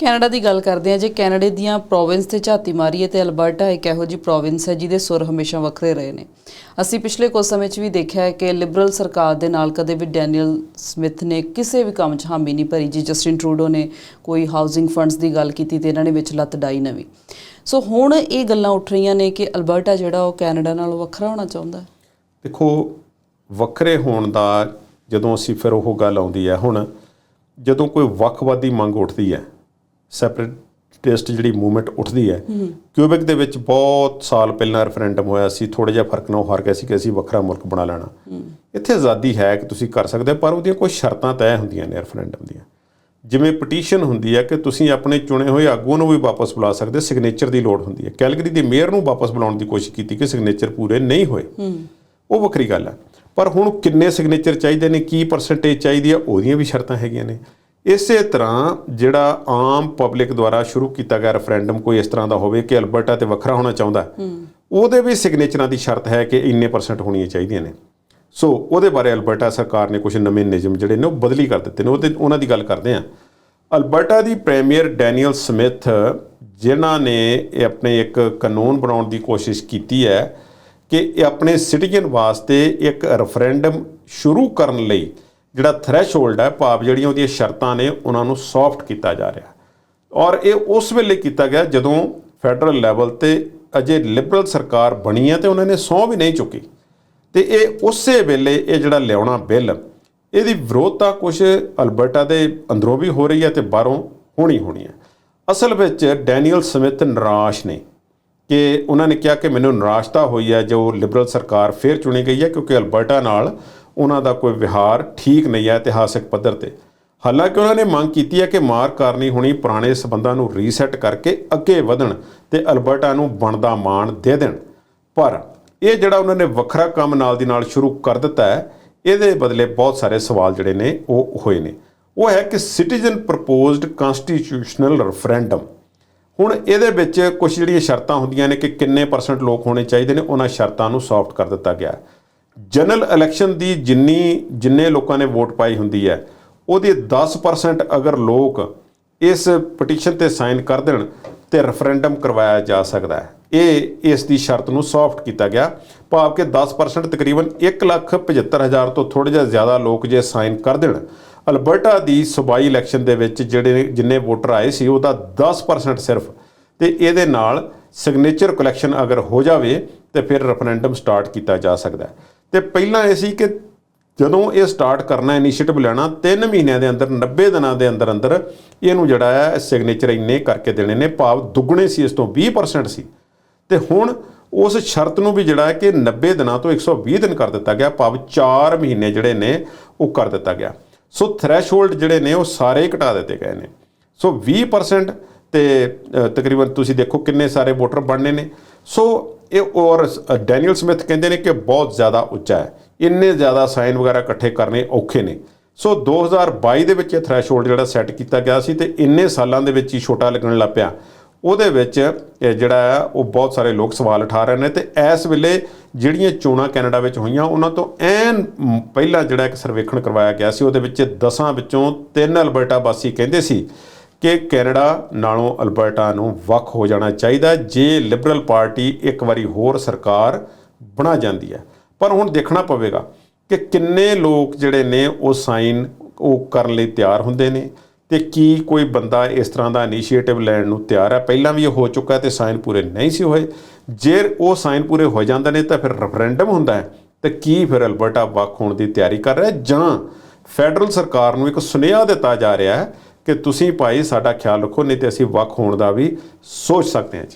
Canada ਦੀ ਗੱਲ ਕਰਦੇ ਹਾਂ, ਜੇ ਕੈਨੇਡਾ ਦੀਆਂ ਪ੍ਰੋਵਿੰਸ ਤੇ ਝਾਤੀ ਮਾਰੀਏ ਤੇ ਅਲਬਰਟਾ ਇੱਕ ਇਹੋ ਜਿਹੀ ਪ੍ਰੋਵਿੰਸ ਹੈ ਜਿਹਦੇ ਸੁਰ ਹਮੇਸ਼ਾ ਵੱਖਰੇ ਰਹੇ ਨੇ। ਅਸੀਂ ਪਿਛਲੇ ਕੁਝ ਸਮੇਂ 'ਚ ਵੀ ਦੇਖਿਆ ਹੈ ਕਿ ਲਿਬਰਲ ਸਰਕਾਰ ਦੇ ਨਾਲ ਕਦੇ ਵੀ ਡੈਨੀਅਲ ਸਮਿਥ ਨੇ ਕਿਸੇ ਵੀ ਕੰਮ 'ਚ ਹਾਮੀ ਨਹੀਂ ਭਰੀ, ਜੀ ਜਸਟਿਨ ਟਰੂਡੋ ਨੇ ਕੋਈ ਹਾਊਸਿੰਗ ਫੰਡਸ ਦੀ ਗੱਲ ਕੀਤੀ ਤੇ ਇਹਨਾਂ ਨੇ ਵਿੱਚ ਲੱਤ ਡਾਈ ਨਵੀਂ। ਸੋ ਹੁਣ ਇਹ ਗੱਲਾਂ ਉੱਠ ਰਹੀਆਂ ਨੇ ਕਿ ਅਲਬਰਟਾ ਜਿਹੜਾ ਉਹ ਕੈਨੇਡਾ ਨਾਲੋਂ ਵੱਖਰਾ ਹੋਣਾ ਚਾਹੁੰਦਾ ਦੇਖੋ, ਵੱਖਰੇ ਹੋਣ ਦਾ ਜਦੋਂ ਅਸੀਂ ਫਿਰ ਉਹ ਗੱਲ ਆਉਂਦੀ ਹੈ, ਹੁਣ ਜਦੋਂ ਕੋਈ ਵੱਖਵਾਦੀ ਮੰਗ ਉੱਠਦੀ ਹੈ ਸੈਪਰੇਟਿਸਟ ਜਿਹੜੀ ਮੂਵਮੈਂਟ ਉੱਠਦੀ ਹੈ ਕਿਊਬਿਕ ਦੇ ਵਿੱਚ ਬਹੁਤ ਸਾਲ ਪਹਿਲਾਂ ਰੈਫਰੈਂਡਮ ਹੋਇਆ ਸੀ ਥੋੜਾ ਜਿਹਾ ਫ਼ਰਕ ਨਾਲ ਉਹ ਹਾਰ ਗਿਆ ਸੀ ਕਿ ਅਸੀਂ ਵੱਖਰਾ ਮੁਲਕ ਬਣਾ ਲੈਣਾ। ਇੱਥੇ ਆਜ਼ਾਦੀ ਹੈ ਕਿ ਤੁਸੀਂ ਕਰ ਸਕਦੇ ਪਰ ਉਹਦੀਆਂ ਕੋਈ ਸ਼ਰਤਾਂ ਤੈਅ ਹੁੰਦੀਆਂ ਨੇ ਰੈਫਰੈਂਡਮ ਦੀਆਂ। ਜਿਵੇਂ ਪਟੀਸ਼ਨ ਹੁੰਦੀ ਹੈ ਕਿ ਤੁਸੀਂ ਆਪਣੇ ਚੁਣੇ ਹੋਏ ਆਗੂਆਂ ਨੂੰ ਵੀ ਵਾਪਸ ਬੁਲਾ ਸਕਦੇ ਸਿਗਨੇਚਰ ਦੀ ਲੋੜ ਹੁੰਦੀ ਹੈ। ਕੈਲਗਰੀ ਦੇ ਮੇਅਰ ਨੂੰ ਵਾਪਸ ਬੁਲਾਉਣ ਦੀ ਕੋਸ਼ਿਸ਼ ਕੀਤੀ ਕਿ ਸਿਗਨੇਚਰ ਪੂਰੇ ਨਹੀਂ ਹੋਏ। ਉਹ ਵੱਖਰੀ ਗੱਲ ਹੈ। ਪਰ ਹੁਣ ਕਿੰਨੇ ਸਿਗਨੇਚਰ ਚਾਹੀਦੇ ਨੇ ਕੀ ਪਰਸੈਂਟੇਜ ਚਾਹੀਦੀ ਹੈ ਉਹਦੀਆਂ ਵੀ ਸ਼ਰਤਾਂ ਹੈਗੀਆਂ ਨੇ। ਇਸੇ ਤਰ੍ਹਾਂ ਜਿਹੜਾ ਆਮ ਪਬਲਿਕ ਦੁਆਰਾ ਸ਼ੁਰੂ ਕੀਤਾ ਗਿਆ ਰੈਫਰੈਂਡਮ ਕੋਈ ਇਸ ਤਰ੍ਹਾਂ ਦਾ ਹੋਵੇ ਕਿ ਅਲਬਰਟਾ ਤੇ ਵੱਖਰਾ ਹੋਣਾ ਚਾਹੁੰਦਾ ਉਹਦੇ ਵੀ ਸਿਗਨੇਚਰਾਂ ਦੀ ਸ਼ਰਤ ਹੈ ਕਿ ਇੰਨੇ ਪਰਸੈਂਟ ਹੋਣੀਆਂ ਚਾਹੀਦੀਆਂ ਨੇ। ਸੋ ਉਹਦੇ ਬਾਰੇ ਅਲਬਰਟਾ ਸਰਕਾਰ ਨੇ ਕੁਝ ਨਵੇਂ ਨਿਯਮ ਜਿਹੜੇ ਨੇ ਉਹ ਬਦਲੀ ਕਰ ਦਿੱਤੇ ਨੇ ਉਹਦੇ ਉਹਨਾਂ ਦੀ ਗੱਲ ਕਰਦੇ ਹਾਂ। ਅਲਬਰਟਾ ਦੀ ਪ੍ਰੀਮੀਅਰ ਡੈਨੀਅਲ ਸਮਿਥ ਜਿਨ੍ਹਾਂ ਨੇ ਇਹ ਆਪਣੇ ਇੱਕ ਕਾਨੂੰਨ ਬਣਾਉਣ ਦੀ ਕੋਸ਼ਿਸ਼ ਕੀਤੀ ਹੈ ਕਿ ਇਹ ਆਪਣੇ ਸਿਟੀਜ਼ਨ ਵਾਸਤੇ ਇੱਕ ਰੈਫਰੈਂਡਮ ਸ਼ੁਰੂ ਕਰਨ ਲਈ ਜਿਹੜਾ ਥ੍ਰੈਸ਼ਹੋਲਡ ਹੈ, ਭਾਵ ਜਿਹੜੀਆਂ ਉਹਦੀਆਂ ਸ਼ਰਤਾਂ ਨੇ, ਉਹਨਾਂ ਨੂੰ ਸੌਫਟ ਕੀਤਾ ਜਾ ਰਿਹਾ। ਔਰ ਇਹ ਉਸ ਵੇਲੇ ਕੀਤਾ ਗਿਆ ਜਦੋਂ ਫੈਡਰਲ ਲੈਵਲ ਤੇ ਅਜੇ ਲਿਬਰਲ ਸਰਕਾਰ ਬਣੀ ਹੈ ਤੇ ਉਹਨਾਂ ਨੇ ਸਹੁੰ ਵੀ ਨਹੀਂ ਚੁੱਕੀ। ਤੇ ਇਹ ਉਸੇ ਵੇਲੇ ਇਹ ਜਿਹੜਾ ਲਿਆਉਣਾ ਬਿੱਲ, ਇਹਦੀ ਵਿਰੋਧਤਾ ਕੁਝ ਅਲਬਰਟਾ ਦੇ ਅੰਦਰੋਂ ਵੀ ਹੋ ਰਹੀ ਹੈ ਤੇ ਬਾਹਰੋਂ ਹੋਣੀ ਹੋਣੀ ਹੈ। ਅਸਲ ਵਿੱਚ ਡੈਨੀਅਲ ਸਮਿਥ ਨਿਰਾਸ਼ ਨੇ ਕਿ ਉਹਨਾਂ ਨੇ ਕਿਹਾ ਕਿ ਮੈਨੂੰ ਨਿਰਾਸ਼ਤਾ ਹੋਈ ਹੈ, ਜੋ ਲਿਬਰਲ ਸਰਕਾਰ ਫੇਰ ਚੁਣੀ ਗਈ ਹੈ, ਕਿਉਂਕਿ ਅਲਬਰਟਾ ਨਾਲ ਉਹਨਾਂ ਦਾ ਕੋਈ ਵਿਹਾਰ ਠੀਕ ਨਹੀਂ ਹੈ ਇਤਿਹਾਸਿਕ ਪੱਧਰ ਤੇ। ਹਾਲਾਂਕਿ ਉਹਨਾਂ ਨੇ ਮੰਗ ਕੀਤੀ ਹੈ ਕਿ ਮਾਰ ਕਾਰਨੀ ਹੋਣੀ ਪੁਰਾਣੇ ਸਬੰਧਾਂ ਨੂੰ ਰੀਸੈਟ ਕਰਕੇ ਅੱਗੇ ਵਧਣ ਤੇ ਅਲਬਰਟਾ ਨੂੰ ਬਣਦਾ ਮਾਣ ਦੇ ਦੇਣ। ਪਰ ਇਹ ਜਿਹੜਾ ਉਹਨਾਂ ਨੇ ਵੱਖਰਾ ਕੰਮ ਨਾਲ ਦੀ ਨਾਲ ਸ਼ੁਰੂ ਕਰ ਦਿੱਤਾ ਹੈ, ਇਹਦੇ ਬਦਲੇ ਬਹੁਤ ਸਾਰੇ ਸਵਾਲ ਜਿਹੜੇ ਨੇ ਉਹ ਹੋਏ ਨੇ। ਉਹ ਹੈ ਕਿ ਸਿਟੀਜ਼ਨ ਪ੍ਰਪੋਜ਼ਡ ਕਨਸਟੀਟਿਊਸ਼ਨਲ ਰੈਫਰੈਂਡਮ ਹੁਣ ਇਹਦੇ ਵਿੱਚ ਕੁਝ ਜਿਹੜੀਆਂ ਸ਼ਰਤਾਂ ਹੁੰਦੀਆਂ ਨੇ ਕਿ ਕਿੰਨੇ ਪਰਸੈਂਟ ਲੋਕ ਹੋਣੇ ਚਾਹੀਦੇ ਨੇ, ਉਹਨਾਂ ਸ਼ਰਤਾਂ ਨੂੰ ਸੌਫਟ ਕਰ ਦਿੱਤਾ ਗਿਆ ਜਨਰਲ ਇਲੈਕਸ਼ਨ ਦੀ ਜਿੰਨੀ, ਜਿੰਨੇ ਲੋਕਾਂ ਨੇ ਵੋਟ ਪਾਈ ਹੁੰਦੀ ਹੈ, ਉਹਦੇ 10% ਅਗਰ ਲੋਕ ਇਸ ਪਟੀਸ਼ਨ ਤੇ ਸਾਈਨ ਕਰ ਦੇਣ ਤੇ ਰੈਫਰੈਂਡਮ ਕਰਵਾਇਆ ਜਾ ਸਕਦਾ ਹੈ। ਇਹ, ਇਸ ਦੀ ਸ਼ਰਤ ਨੂੰ ਸੌਫਟ ਕੀਤਾ ਗਿਆ। ਭਾਵ ਕਿ 10% ਤਕਰੀਬਨ 175000 ਤੋਂ ਥੋੜੇ ਜਿਹਾ ਜ਼ਿਆਦਾ ਲੋਕ ਜੇ ਸਾਈਨ ਕਰ ਦੇਣ, ਅਲਬਰਟਾ ਦੀ ਸੂਬਾਈ ਇਲੈਕਸ਼ਨ ਦੇ ਵਿੱਚ ਜਿਹੜੇ, ਜਿੰਨੇ ਵੋਟਰ ਆਏ ਸੀ, ਉਹਦਾ 10% ਸਿਰਫ। ਤੇ ਇਹਦੇ ਨਾਲ ਸਿਗਨੇਚਰ ਕਲੈਕਸ਼ਨ ਅਗਰ ਹੋ ਜਾਵੇ, ਤੇ ਫਿਰ ਰੈਫਰੈਂਡਮ ਸਟਾਰਟ ਕੀਤਾ ਜਾ ਸਕਦਾ ਹੈ। ਤੇ ਪਹਿਲਾਂ ਇਹ ਸੀ ਕਿ ਜਦੋਂ ਇਹ ਸਟਾਰਟ ਕਰਨਾ ਇਨੀਸ਼ੀਏਟਿਵ ਲੈਣਾ 3 ਮਹੀਨਿਆਂ ਦੇ ਅੰਦਰ 90 ਦਿਨਾਂ ਦੇ ਅੰਦਰ ਅੰਦਰ ਇਹਨੂੰ ਜਿਹੜਾ ਹੈ ਸਿਗਨੇਚਰ ਇੰਨੇ ਕਰਕੇ ਦੇਣੇ ਨੇ, ਭਾਵ ਦੁੱਗਣੇ ਸੀ, ਇਸ ਤੋਂ 20% ਸੀ। ਤੇ ਹੁਣ ਉਸ ਸ਼ਰਤ ਨੂੰ ਵੀ ਜਿਹੜਾ ਹੈ ਕਿ 90 ਦਿਨਾਂ ਤੋਂ 120 ਦਿਨ ਕਰ ਦਿੱਤਾ ਗਿਆ, ਭਾਵ 4 ਮਹੀਨੇ ਜਿਹੜੇ ਨੇ, ਉਹ ਕਰ ਦਿੱਤਾ ਗਿਆ। ਸੋ ਥ੍ਰੈਸ਼ਹੋਲਡ ਜਿਹੜੇ ਨੇ, ਉਹ ਸਾਰੇ ਹੀ ਘਟਾ ਦਿੱਤੇ ਗਏ ਨੇ। ਸੋ 20% ਤੇ ਤਕਰੀਬਨ ਤੁਸੀਂ ਦੇਖੋ ਕਿੰਨੇ ਸਾਰੇ ਵੋਟਰ ਬਣਨੇ ਨੇ। ਸੋ ਇਹ ਔਰ ਡੈਨੀਅਲ ਸਮਿਥ ਕਹਿੰਦੇ ਨੇ ਕਿ ਬਹੁਤ ਜ਼ਿਆਦਾ ਉੱਚਾ ਹੈ। ਇੰਨੇ ਜ਼ਿਆਦਾ ਸਾਈਨ ਵਗੈਰਾ ਇਕੱਠੇ ਕਰਨੇ ਔਖੇ ਨੇ। ਸੋ 2022 ਦੇ ਵਿੱਚ ਇਹ ਥ੍ਰੈਸ਼ਹੋਲਡ ਜਿਹੜਾ ਸੈੱਟ ਕੀਤਾ ਗਿਆ ਸੀ ਤੇ ਇੰਨੇ ਸਾਲਾਂ ਦੇ ਵਿੱਚ ਹੀ ਛੋਟਾ ਲੱਗਣ ਲੱਗ ਪਿਆ। ਉਹਦੇ ਵਿੱਚ ਇਹ ਜਿਹੜਾ ਹੈ, ਉਹ ਬਹੁਤ ਸਾਰੇ ਲੋਕ ਸਵਾਲ ਉਠਾ ਰਹੇ ਨੇ ਤੇ ਇਸ ਵੇਲੇ ਜਿਹੜੀਆਂ ਚੋਣਾਂ ਕੈਨੇਡਾ ਵਿੱਚ ਹੋਈਆਂ, ਉਹਨਾਂ ਤੋਂ ਐਨ ਪਹਿਲਾਂ ਜਿਹੜਾ ਇੱਕ ਸਰਵੇਖਣ ਕਰਵਾਇਆ ਗਿਆ ਸੀ, ਉਹਦੇ ਵਿੱਚ 10 ਵਿੱਚੋਂ 3 ਅਲਬਰਟਾ ਵਾਸੀ ਕਹਿੰਦੇ ਸੀ। ਕਿ ਕੈਨੇਡਾ ਨਾਲੋਂ ਅਲਬਰਟਾ ਨੂੰ ਵੱਖ ਹੋ ਜਾਣਾ ਚਾਹੀਦਾ ਜੇ ਲਿਬਰਲ ਪਾਰਟੀ ਇੱਕ ਵਾਰੀ ਹੋਰ ਸਰਕਾਰ ਬਣਾ ਜਾਂਦੀ ਹੈ। ਪਰ ਹੁਣ ਦੇਖਣਾ ਪਵੇਗਾ ਕਿ ਕਿੰਨੇ ਲੋਕ ਜਿਹੜੇ ਨੇ ਉਹ ਸਾਈਨ ਉਹ ਕਰਨ ਲਈ ਤਿਆਰ ਹੁੰਦੇ ਨੇ ਤੇ ਕੀ ਕੋਈ ਬੰਦਾ ਇਸ ਤਰ੍ਹਾਂ ਦਾ ਇਨੀਸ਼ੀਏਟਿਵ ਲੈਣ ਨੂੰ ਤਿਆਰ ਹੈ। ਪਹਿਲਾਂ ਵੀ ਇਹ ਹੋ ਚੁੱਕਾ ਤੇ ਸਾਈਨ ਪੂਰੇ ਨਹੀਂ ਸੀ ਹੋਏ। ਜੇ ਉਹ ਸਾਈਨ ਪੂਰੇ ਹੋ ਜਾਂਦੇ ਨੇ ਤਾਂ ਫਿਰ ਰੈਫਰੈਂਡਮ ਹੁੰਦਾ ਹੈ। ਤੇ ਕੀ ਫਿਰ ਅਲਬਰਟਾ ਵੱਖ ਹੋਣ ਦੀ ਤਿਆਰੀ ਕਰ ਰਿਹਾ ਜਾਂ ਫੈਡਰਲ ਸਰਕਾਰ ਨੂੰ ਇੱਕ ਸੁਨੇਹਾ ਦਿੱਤਾ ਜਾ ਰਿਹਾ ਹੈ ਕਿ ਤੁਸੀਂ ਭਾਈ ਸਾਡਾ ਖਿਆਲ ਰੱਖੋ, ਨਹੀਂ ਤੇ ਅਸੀਂ ਵੱਖ ਹੋਣ ਦਾ ਵੀ ਸੋਚ ਸਕਦੇ ਹਾਂ ਜੀ।